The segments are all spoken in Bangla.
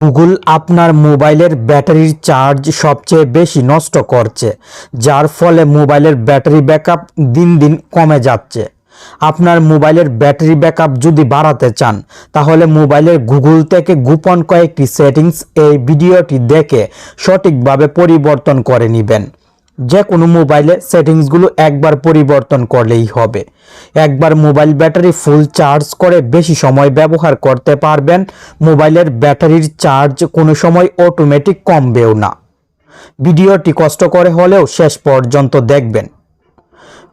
গুগল আপনার মোবাইলের ব্যাটারির চার্জ সবচেয়ে বেশি নষ্ট করছে, যার ফলে মোবাইলের ব্যাটারি ব্যাকআপ দিন দিন কমে যাচ্ছে। আপনার মোবাইলের ব্যাটারি ব্যাকআপ যদি বাড়াতে চান, তাহলে মোবাইলের গুগল থেকে গোপন কয়েকটি সেটিংস এই ভিডিওটি দেখে সঠিকভাবে পরিবর্তন করে নেবেন। যে কোনো মোবাইলে সেটিংসগুলো একবার পরিবর্তন করলেই হবে। একবার মোবাইল ব্যাটারি ফুল চার্জ করে বেশি সময় ব্যবহার করতে পারবেন, মোবাইলের ব্যাটারির চার্জ কোনো সময় অটোমেটিক কমবেও না। ভিডিওটি কষ্ট করে হলেও শেষ পর্যন্ত দেখবেন।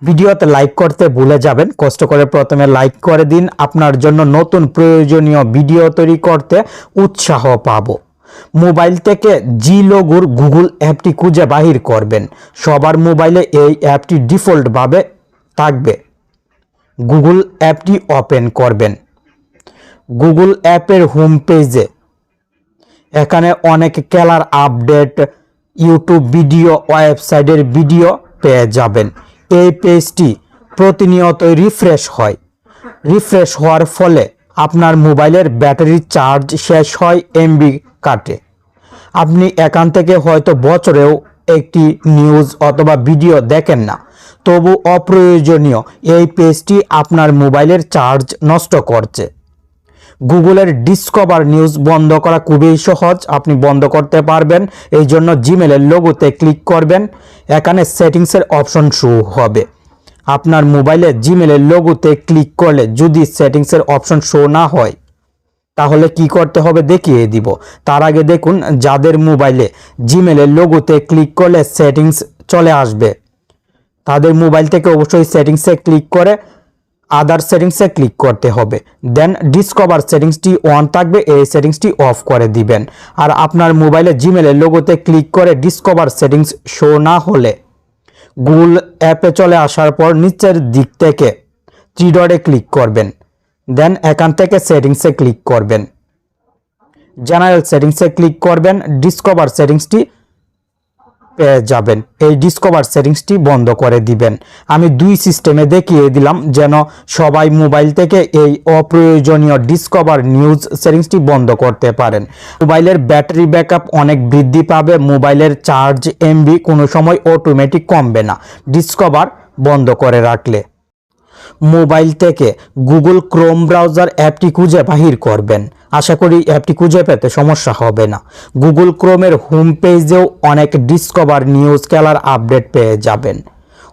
ভিডিওতে লাইক করতে ভুলে যাবেন, কষ্ট করে প্রথমে লাইক করে দিন। আপনার জন্য নতুন প্রয়োজনীয় ভিডিও তৈরি করতে উৎসাহ পাবো। মোবাইল থেকে জি লোগোর গুগল অ্যাপটি খুঁজে বাহির করবেন। সবার মোবাইলে এই অ্যাপটি ডিফল্টভাবে থাকবে। গুগল অ্যাপটি ওপেন করবেন। গুগল অ্যাপের হোম পেজে। এখানে অনেক খেলার আপডেট, ইউটিউব ভিডিও, ওয়েবসাইটের ভিডিও পেয়ে যাবেন। এই পেজটি প্রতিনিয়তই রিফ্রেশ হয়। রিফ্রেশ হওয়ার ফলে আপনার মোবাইলের ব্যাটারির চার্জ শেষ হয় এমবি কাটে। আপনি এখান থেকে হয়তো বছরেও একটি নিউজ অথবা ভিডিও দেখেন না। তবু অপ্রয়োজনীয়, এই পেজটি আপনার মোবাইলের চার্জ নষ্ট করছে। গুগলের ডিসকভার নিউজ বন্ধ করা খুবই সহজ, আপনি বন্ধ করতে পারবেন। এই জন্য জিমেলের লোগোতে ক্লিক করবেন। এখানে সেটিংসের অপশন শো হবে। আপনার মোবাইলে জিমেলের লোগোতে ক্লিক করলে যদি সেটিংসের অপশন শো না হয় তাহলে কি করতে হবে দেখিয়ে দিব। তার আগে দেখুন যাদের মোবাইলে জিমেলের লোগোতে ক্লিক করলে সেটিংস চলে আসবে। তাদের মোবাইল থেকে অবশ্যই সেটিংসে ক্লিক করে আদার সেটিংসে ক্লিক করতে হবে। দেন ডিসকভার সেটিংসটি অন থাকবে, এই সেটিংসটি অফ করে দিবেন। আর আপনার মোবাইলে জিমেলের লোগোতে ক্লিক করে ডিসকভার সেটিংস শো না হলে গুগল অ্যাপে চলে আসার পর নিচের দিক থেকে থ্রি ক্লিক করবেন। দেন এখান থেকে সেটিংসে ক্লিক করবেন। জেনারেল সেটিংসে ক্লিক করবেন ডিসকভার সেটিংসটি পেয়ে যাবেন। এই ডিসকভার সেটিংসটি বন্ধ করে দিবেন। আমি দুই সিস্টেমে দেখিয়ে দিলাম যেন সবাই মোবাইল থেকে এই অপ্রয়োজনীয় ডিসকভার নিউজ সেটিংসটি বন্ধ করতে পারেন। মোবাইলের ব্যাটারি ব্যাকআপ অনেক বৃদ্ধি পাবে, মোবাইলের চার্জ এমবি কোনো সময় অটোমেটিক কমবে না। ডিসকভার বন্ধ করে রাখলে। মোবাইল থেকে গুগল ক্রোম ব্রাউজার অ্যাপটি খুঁজে বাহির করবেন। আশা করি অ্যাপটি খুঁজে পেতে সমস্যা হবে না। গুগল ক্রোমের হোম পেজেও অনেক ডিসকভার নিউজ খেলার আপডেট পেয়ে যাবেন।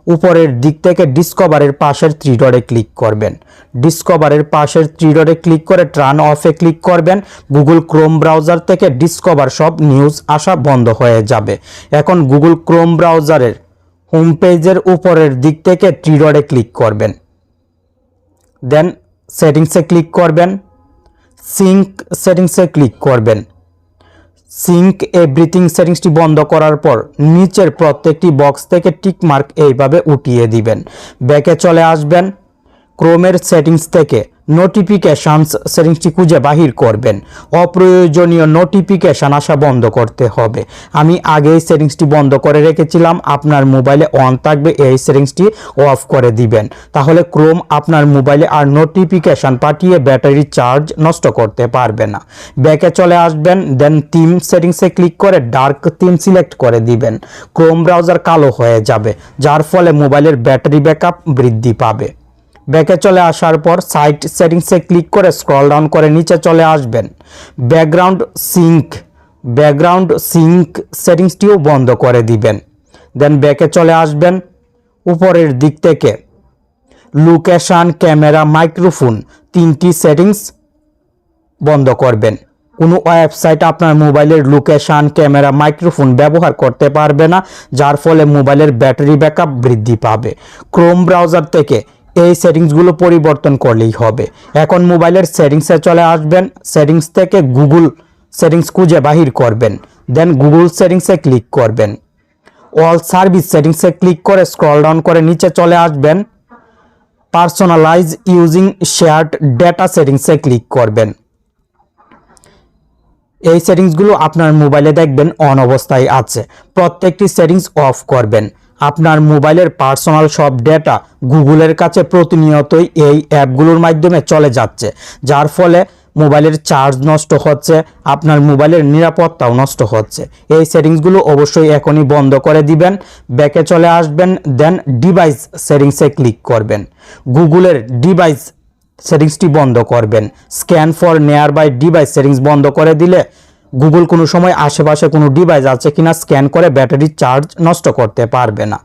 উপরের দিক থেকে ডিসকভারের পাশের থ্রি ক্লিক করবেন। ডিসকভারের পাশের থ্রি ক্লিক করে ট্রান অফে ক্লিক করবেন। গুগল ক্রোম ব্রাউজার থেকে ডিসকভার সব নিউজ আসা বন্ধ হয়ে যাবে। এখন গুগল ক্রোম ব্রাউজারের হোম পেজের উপরের দিক থেকে থ্রি ক্লিক করবেন। দেন সেটিংসে ক্লিক করবেন। সিঙ্ক সেটিংসে ক্লিক করবেন। সিঙ্ক এভরিথিং সেটিংসটি বন্ধ করার পর নিচের প্রত্যেকটি বক্স থেকে টিক মার্ক এইভাবে উঠিয়ে দিবেন। ব্যাকে চলে আসবেন। ক্রোমের সেটিংস থেকে নোটিফিকেশানস সেটিংসটি খুঁজে বাহির করবেন। অপ্রয়োজনীয় নোটিফিকেশান আসা বন্ধ করতে হবে। আমি আগেই সেটিংসটি বন্ধ করে রেখেছিলাম, আপনার মোবাইলে অন থাকবে, এই সেটিংসটি অফ করে দিবেন। তাহলে ক্রোম আপনার মোবাইলে আর নোটিফিকেশান পাঠিয়ে ব্যাটারি চার্জ নষ্ট করতে পারবে না। ব্যাকে চলে আসবেন দেন থিম সেটিংসে ক্লিক করে ডার্ক থিম সিলেক্ট করে দিবেন। ক্রোম ব্রাউজার কালো হয়ে যাবে, যার ফলে মোবাইলের ব্যাটারি ব্যাকআপ বৃদ্ধি পাবে। ব্যাকে চলে আসার পর সাইট সেটিংসে ক্লিক করে স্ক্রল ডাউন করে নিচে চলে আসবেন। Background sync. ব্যাকগ্রাউন্ড সিঙ্ক সেটিংসটিও বন্ধ করে দিবেন। দেন ব্যাকে চলে আসবেন উপরের দিক থেকে। লোকেশান, ক্যামেরা, মাইক্রোফোন তিনটি সেটিংস বন্ধ করবেন। কোনো ওয়েবসাইট আপনার মোবাইলের লোকেশান, ক্যামেরা, মাইক্রোফোন ব্যবহার করতে পারবে না, যার ফলে মোবাইলের ব্যাটারি ব্যাকআপ বৃদ্ধি পাবে। ক্রোম ব্রাউজার থেকে এই সেটিংসগুলো পরিবর্তন করলেই হবে। এখন মোবাইলের সেটিংসে চলে আসবেন, সেটিংস থেকে গুগল সেটিংস খুঁজে বাহির করবেন, দেন গুগল সেটিংসে ক্লিক করবেন। অল সার্ভিস সেটিংসে ক্লিক করে স্ক্রল ডাউন করে নিচে চলে আসবেন। পার্সোনালাইজ ইউজিং শেয়ার্ড ডেটা সেটিংসে ক্লিক করবেন। এই সেটিংসগুলো আপনার মোবাইলে দেখবেন অন অবস্থায় আছে। প্রত্যেকটি সেটিংস অফ করবেন। আপনার মোবাইলের পার্সোনাল সব ডেটা গুগলের কাছে প্রতিনিয়তই এই অ্যাপগুলোর মাধ্যমে চলে যাচ্ছে, যার ফলে মোবাইলের চার্জ নষ্ট হচ্ছে, আপনার মোবাইলের নিরাপত্তাও নষ্ট হচ্ছে। এই সেটিংসগুলো অবশ্যই এখনই বন্ধ করে দিবেন, ব্যাকে চলে আসবেন, দেন ডিভাইস সেটিংসে ক্লিক করবেন। গুগলের ডিভাইস সেটিংসটি বন্ধ করবেন। Scan for nearby device settings বন্ধ করে দিলে গুগল কোনো সময় আশেপাশে কোনো ডিভাইস আছে কিনা স্ক্যান করে ব্যাটারির চার্জ নষ্ট করতে পারবে না।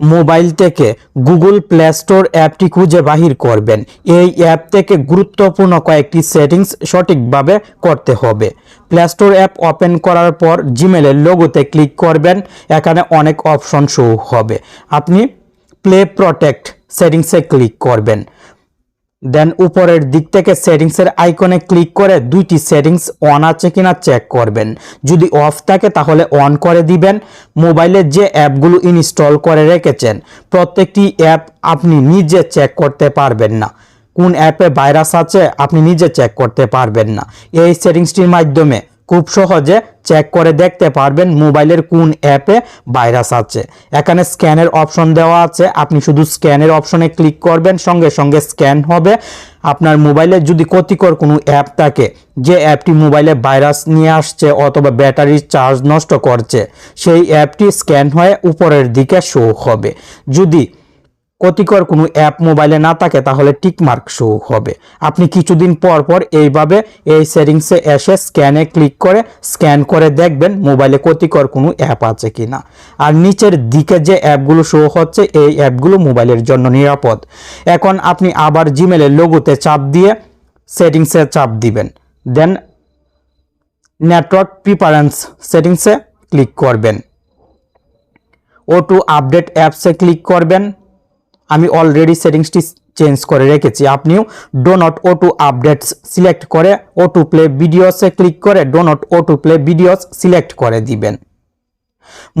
মোবাইল থেকে গুগল প্লে স্টোর অ্যাপটি খুঁজে বাহির করবেন। এই অ্যাপ থেকে গুরুত্বপূর্ণ কয়েকটি সেটিংস সঠিকভাবে করতে হবে। প্লে স্টোর অ্যাপ ওপেন করার পর জিমেলের লোগোতে ক্লিক করবেন। এখানে অনেক অপশন শো হবে। আপনি প্লে প্রোটেক্ট সেটিংসে ক্লিক করবেন। দেন উপরের দিক থেকে সেটিংসের আইকনে ক্লিক করে দুইটি সেটিংস অন আছে কিনা চেক করবেন। যদি অফ থাকে তাহলে অন করে দিবেন। মোবাইলে যে অ্যাপগুলো ইনস্টল করে রেখেছেন, প্রত্যেকটি অ্যাপ আপনি নিজে চেক করতে পারবেন না। কোন অ্যাপে ভাইরাস আছে, আপনি নিজে চেক করতে পারবেন না। এই সেটিংসটির মাধ্যমে খুব সহজে চেক করে দেখতে পারবেন মোবাইলের কোন অ্যাপে ভাইরাস আছে। এখানে স্ক্যানের অপশন দেওয়া আছে। আপনি শুধু স্ক্যানের অপশনে ক্লিক করবেন, সঙ্গে সঙ্গে স্ক্যান হবে। আপনার মোবাইলে যদি ক্ষতিকর কোনো অ্যাপ থাকে, যে অ্যাপটি মোবাইলে ভাইরাস নিয়ে আসছে অথবা ব্যাটারির চার্জ নষ্ট করছে, সেই অ্যাপটি স্ক্যান হয়ে উপরের দিকে শো হবে। যদি ক্ষতিকর কোনো অ্যাপ মোবাইলে না থাকে, তাহলে টিকমার্ক শো হবে। আপনি কিছুদিন পর পর এইভাবে এই সেটিংসে এসে স্ক্যানে ক্লিক করে স্ক্যান করে দেখবেন মোবাইলে ক্ষতিকর কোনো অ্যাপ আছে কিনা। আর নিচের দিকে যে অ্যাপগুলো শো হচ্ছে, এই অ্যাপগুলো মোবাইলের জন্য নিরাপদ। এখন আপনি আবার জিমেলের লোগোতে চাপ দিয়ে সেটিংসে চাপ দিবেন। দেন নেটওয়ার্ক প্রিপারেন্স সেটিংসে ক্লিক করবেন। ও টু আপডেট অ্যাপসে ক্লিক করবেন। আমি অলরেডি সেটিংসটি চেঞ্জ করে রেখেছি। আপনিও do not auto updates select করে ও টু প্লে ভিডিওসে ক্লিক করে do not auto play videos select করে দিবেন।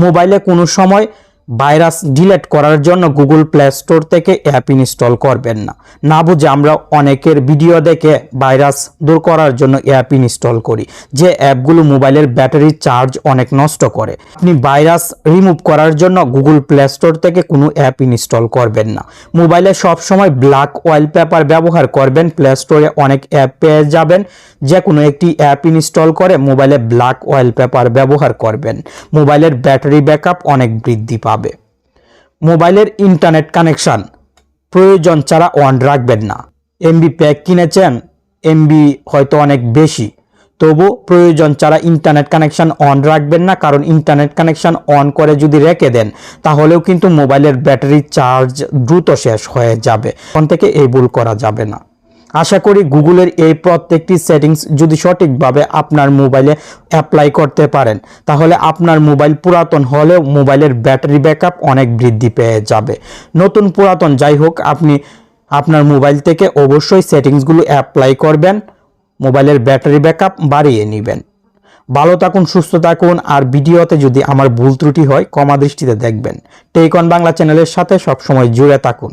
মোবাইলে কোনো সময় ভাইরাস ডিলেট করার জন্য গুগল প্লে স্টোর থেকে অ্যাপ ইনস্টল করবেন না। না বুঝে আমরা অনেকের ভিডিও দেখে ভাইরাস দূর করার জন্য অ্যাপ ইনস্টল করি, যে অ্যাপগুলো মোবাইলের ব্যাটারি চার্জ অনেক নষ্ট করে। আপনি ভাইরাস রিমুভ করার জন্য গুগল প্লে স্টোর থেকে কোনো অ্যাপ ইনস্টল করবেন না। মোবাইলে সবসময় ব্ল্যাক অয়েল পেপার ব্যবহার করবেন, প্লে স্টোরে অনেক অ্যাপ পেয়ে যাবেন, যে কোনো একটি অ্যাপ ইনস্টল করে মোবাইলে ব্ল্যাক অয়েল পেপার ব্যবহার করবেন। মোবাইলের ব্যাটারি ব্যাকআপ অনেক বৃদ্ধি পাবে। মোবাইলের ইন্টারনেট কানেকশন। প্রয়োজন ছাড়া অন রাখবেন না। এমবি প্যাক কিনেছেন, এমবি হয়তো অনেক বেশি। তবু প্রয়োজন ছাড়া ইন্টারনেট কানেকশন অন রাখবেন না, কারণ ইন্টারনেট কানেকশন অন করে যদি রেখে দেন, তাহলেও কিন্তু মোবাইলের ব্যাটারি চার্জ দ্রুত শেষ হয়ে যাবে। ফোন থেকে এই ভুল করা যাবে না। আশা করি গুগলের এই প্রত্যেকটি সেটিংস যদি সঠিকভাবে আপনার মোবাইলে অ্যাপ্লাই করতে পারেন, তাহলে আপনার মোবাইল পুরাতন হলেও মোবাইলের ব্যাটারি ব্যাকআপ অনেক বৃদ্ধি পেয়ে যাবে। নতুন পুরাতন যাই হোক, আপনি আপনার মোবাইল থেকে অবশ্যই সেটিংসগুলো অ্যাপ্লাই করবেন, মোবাইলের ব্যাটারি ব্যাকআপ বাড়িয়ে নেবেন। ভালো থাকুন, সুস্থ থাকুন, আর ভিডিওতে যদি আমার ভুল ত্রুটি হয় কমা দৃষ্টিতে দেখবেন। টেকন বাংলা চ্যানেলের সাথে সবসময় জুড়ে থাকুন।